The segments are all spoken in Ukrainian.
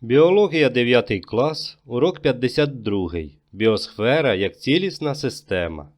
Біологія 9 клас, урок 52. Біосфера як цілісна система.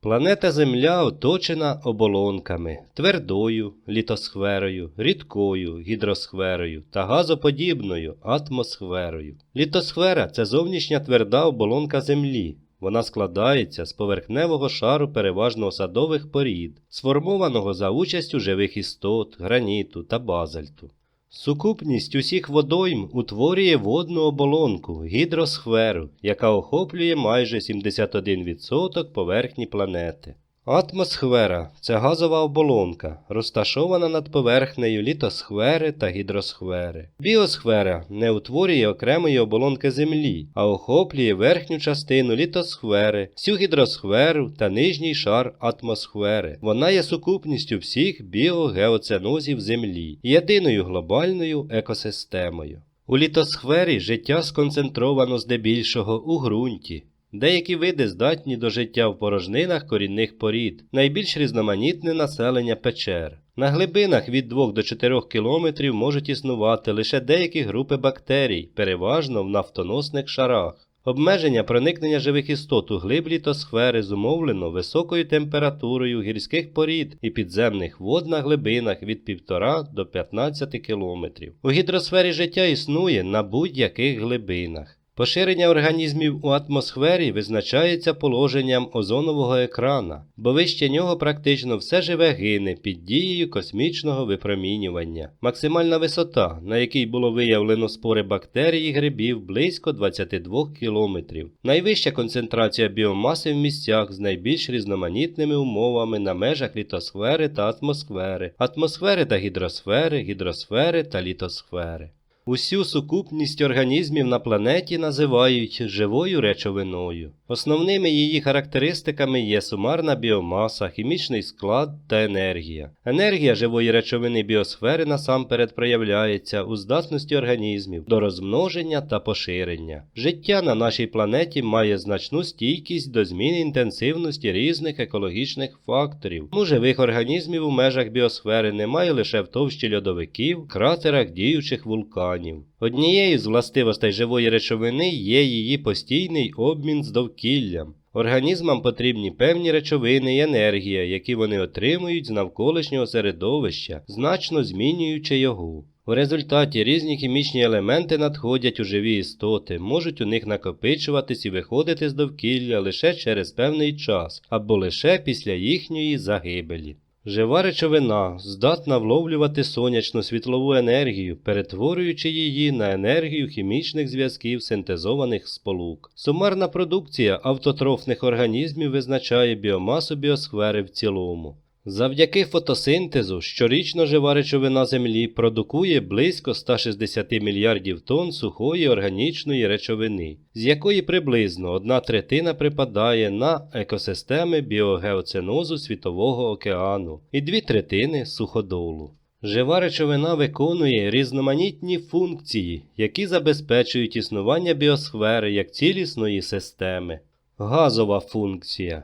Планета Земля оточена оболонками твердою літосферою, рідкою гідросферою та газоподібною атмосферою. Літосфера це зовнішня тверда оболонка Землі. Вона складається з поверхневого шару переважно осадових порід, сформованого за участю живих істот, граніту та базальту. Сукупність усіх водойм утворює водну оболонку гідросферу, яка охоплює майже 71% поверхні планети. Атмосфера це газова оболонка, розташована над поверхнею літосфери та гідросфери. Біосфера не утворює окремої оболонки Землі, а охоплює верхню частину літосфери, всю гідросферу та нижній шар атмосфери. Вона є сукупністю всіх біогеоценозів Землі, єдиною глобальною екосистемою. У літосфері життя сконцентровано здебільшого у ґрунті. Деякі види здатні до життя в порожнинах корінних порід, найбільш різноманітне населення печер. На глибинах від 2 до 4 кілометрів можуть існувати лише деякі групи бактерій, переважно в нафтоносних шарах. Обмеження проникнення живих істот у глиб літосфери зумовлено високою температурою гірських порід і підземних вод на глибинах від 1,5 до 15 кілометрів. У гідросфері життя існує на будь-яких глибинах. Поширення організмів у атмосфері визначається положенням озонового екрана, бо вище нього практично все живе гине під дією космічного випромінювання. Максимальна висота, на якій було виявлено спори бактерій і грибів, близько 22 кілометрів. Найвища концентрація біомаси в місцях з найбільш різноманітними умовами на межах літосфери та атмосфери, атмосфери та гідросфери, гідросфери та літосфери. Усю сукупність організмів на планеті називають живою речовиною. Основними її характеристиками є сумарна біомаса, хімічний склад та енергія. Енергія живої речовини біосфери насамперед проявляється у здатності організмів до розмноження та поширення. Життя на нашій планеті має значну стійкість до зміни інтенсивності різних екологічних факторів. Тому живих організмів у межах біосфери немає лише в товщі льодовиків, кратерах діючих вулканів. Однією з властивостей живої речовини є її постійний обмін з довкіллям. Організмам потрібні певні речовини і енергія, які вони отримують з навколишнього середовища, значно змінюючи його. У результаті різні хімічні елементи надходять у живі істоти, можуть у них накопичуватись і виходити з довкілля лише через певний час або лише після їхньої загибелі. Жива речовина здатна вловлювати сонячну світлову енергію, перетворюючи її на енергію хімічних зв'язків синтезованих сполук. Сумарна продукція автотрофних організмів визначає біомасу біосфери в цілому. Завдяки фотосинтезу щорічно жива речовина Землі продукує близько 160 мільярдів тонн сухої органічної речовини, з якої приблизно одна третина припадає на екосистеми біогеоценозу Світового океану і дві третини суходолу. Жива речовина виконує різноманітні функції, які забезпечують існування біосфери як цілісної системи. Газова функція.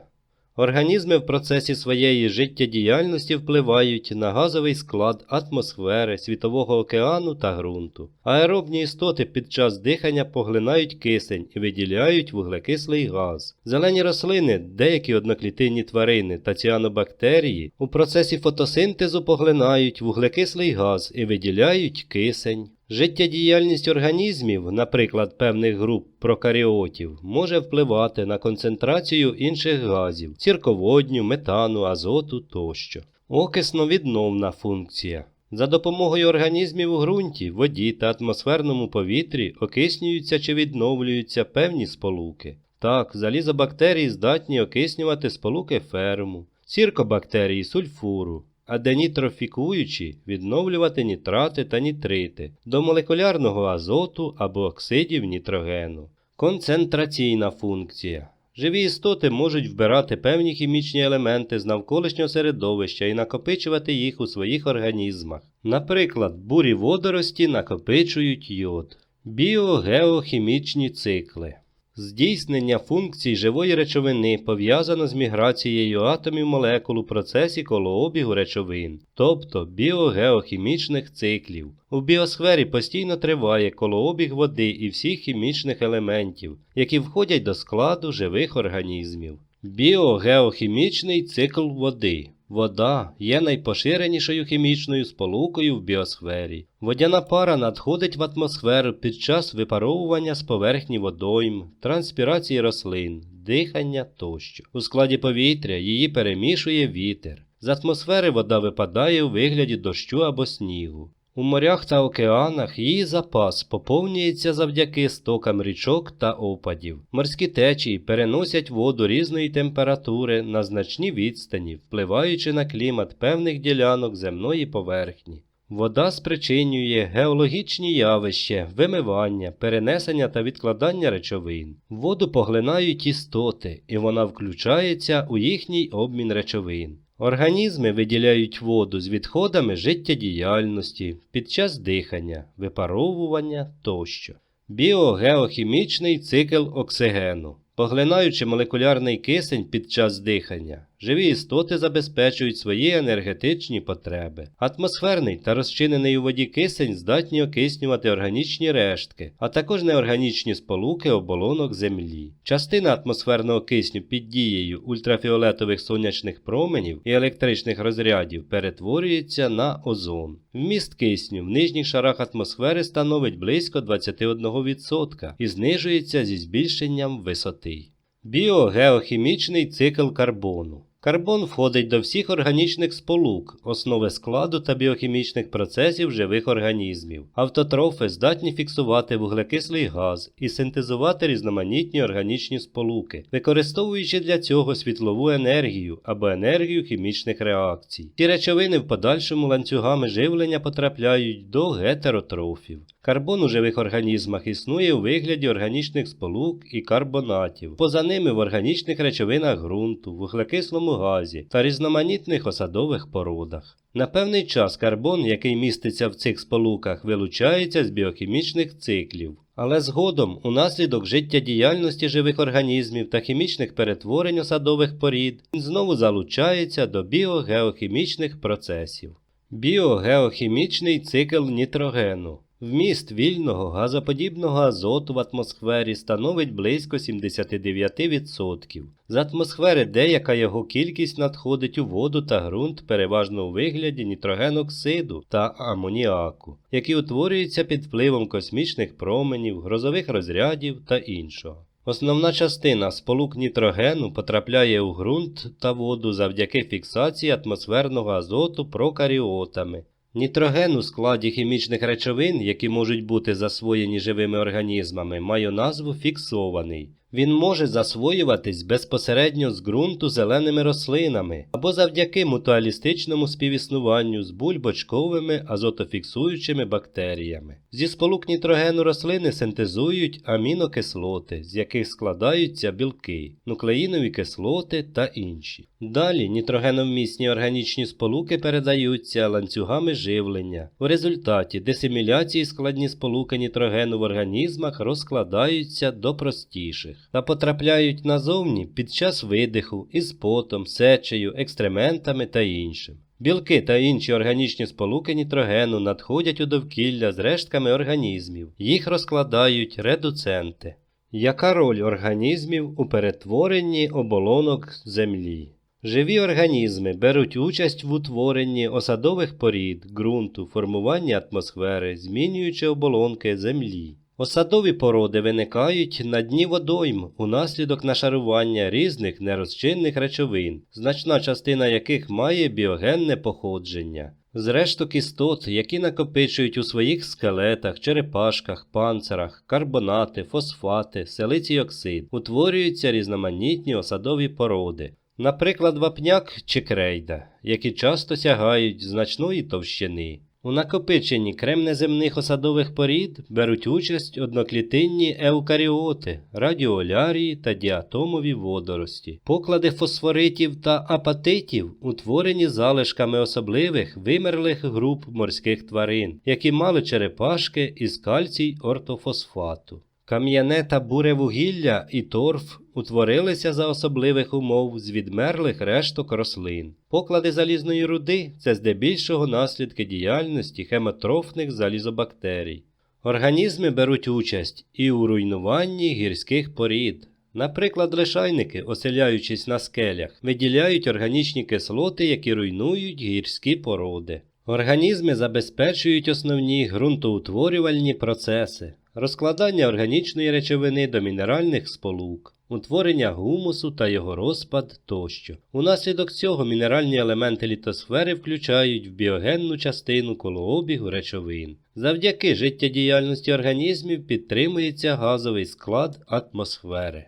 Організми в процесі своєї життєдіяльності впливають на газовий склад атмосфери, світового океану та ґрунту. Аеробні істоти під час дихання поглинають кисень і виділяють вуглекислий газ. Зелені рослини, деякі одноклітинні тварини та ціанобактерії у процесі фотосинтезу поглинають вуглекислий газ і виділяють кисень. Життєдіяльність організмів, наприклад, певних груп прокаріотів, може впливати на концентрацію інших газів цірководню, метану, азоту тощо. Окисно-відновна функція. За допомогою організмів у ґрунті, воді та атмосферному повітрі окиснюються чи відновлюються певні сполуки. Так, залізобактерії здатні окиснювати сполуки ферму, сіркобактерії сульфуру, а денітрофікуючі відновлювати нітрати та нітрити до молекулярного азоту або оксидів нітрогену. Концентраційна функція. Живі істоти можуть вбирати певні хімічні елементи з навколишнього середовища і накопичувати їх у своїх організмах. Наприклад, бурі водорості накопичують йод. Біогеохімічні цикли. Здійснення функцій живої речовини пов'язано з міграцією атомів молекул у процесі колообігу речовин, тобто біогеохімічних циклів. У біосфері постійно триває колообіг води і всіх хімічних елементів, які входять до складу живих організмів. Біогеохімічний цикл води. Вода є найпоширенішою хімічною сполукою в біосфері. Водяна пара надходить в атмосферу під час випаровування з поверхні водойм, транспірації рослин, дихання тощо. У складі повітря її перемішує вітер. З атмосфери вода випадає у вигляді дощу або снігу. У морях та океанах її запас поповнюється завдяки стокам річок та опадів. Морські течії переносять воду різної температури на значні відстані, впливаючи на клімат певних ділянок земної поверхні. Вода спричинює геологічні явища, вимивання, перенесення та відкладання речовин. Воду поглинають істоти, і вона включається у їхній обмін речовин. Організми виділяють воду з відходами життєдіяльності під час дихання, випаровування тощо. Біогеохімічний цикл оксигену. Поглинаючи молекулярний кисень під час дихання, живі істоти забезпечують свої енергетичні потреби. Атмосферний та розчинений у воді кисень здатні окиснювати органічні рештки, а також неорганічні сполуки оболонок Землі. Частина атмосферного кисню під дією ультрафіолетових сонячних променів і електричних розрядів перетворюється на озон. Вміст кисню в нижніх шарах атмосфери становить близько 21% і знижується зі збільшенням висоти. Біогеохімічний цикл карбону. Карбон входить до всіх органічних сполук, основи складу та біохімічних процесів живих організмів. Автотрофи здатні фіксувати вуглекислий газ і синтезувати різноманітні органічні сполуки, використовуючи для цього світлову енергію або енергію хімічних реакцій. Ці речовини в подальшому ланцюгами живлення потрапляють до гетеротрофів. Карбон у живих організмах існує у вигляді органічних сполук і карбонатів, поза ними в органічних речовинах ґрунту, вуглекислому газі та різноманітних осадових породах. На певний час карбон, який міститься в цих сполуках, вилучається з біохімічних циклів. Але згодом, унаслідок життєдіяльності живих організмів та хімічних перетворень осадових порід, він знову залучається до біогеохімічних процесів. Біогеохімічний цикл нітрогену. Вміст вільного газоподібного азоту в атмосфері становить близько 79%. З атмосфери деяка його кількість надходить у воду та ґрунт переважно у вигляді нітрогеноксиду та амоніаку, які утворюються під впливом космічних променів, грозових розрядів та іншого. Основна частина сполук нітрогену потрапляє у ґрунт та воду завдяки фіксації атмосферного азоту прокаріотами. Нітроген у складі хімічних речовин, які можуть бути засвоєні живими організмами, має назву фіксований. Він може засвоюватись безпосередньо з ґрунту зеленими рослинами або завдяки мутуалістичному співіснуванню з бульбочковими азотофіксуючими бактеріями. Зі сполук нітрогену рослини синтезують амінокислоти, з яких складаються білки, нуклеїнові кислоти та інші. Далі нітрогеновмісні органічні сполуки передаються ланцюгами живлення. У результаті десиміляції складні сполуки нітрогену в організмах розкладаються до простіших та потрапляють назовні під час видиху із потом, сечею, екстрементами та іншим. Білки та інші органічні сполуки нітрогену надходять у довкілля з рештками організмів, їх розкладають редуценти. Яка роль організмів у перетворенні оболонок Землі? Живі організми беруть участь в утворенні осадових порід, ґрунту, формуванні атмосфери, змінюючи оболонки Землі. Осадові породи виникають на дні водойм унаслідок нашарування різних нерозчинних речовин, значна частина яких має біогенне походження. З решток істот, які накопичують у своїх скелетах, черепашках, панцирах, карбонати, фосфати, силицій оксид, утворюються різноманітні осадові породи. Наприклад, вапняк чи крейда, які часто сягають значної товщини. У накопиченні кремнеземних осадових порід беруть участь одноклітинні еукаріоти, радіолярії та діатомові водорості. Поклади фосфоритів та апатитів утворені залишками особливих вимерлих груп морських тварин, які мали черепашки із кальцій ортофосфату. Кам'яне та буре вугілля і торф утворилися за особливих умов з відмерлих решток рослин. Поклади залізної руди це здебільшого наслідки діяльності хемотрофних залізобактерій. Організми беруть участь і у руйнуванні гірських порід. Наприклад, лишайники, оселяючись на скелях, виділяють органічні кислоти, які руйнують гірські породи. Організми забезпечують основні ґрунтоутворювальні процеси, розкладання органічної речовини до мінеральних сполук, утворення гумусу та його розпад тощо. Унаслідок цього мінеральні елементи літосфери включають в біогенну частину колообігу речовин. Завдяки життєдіяльності організмів підтримується газовий склад атмосфери.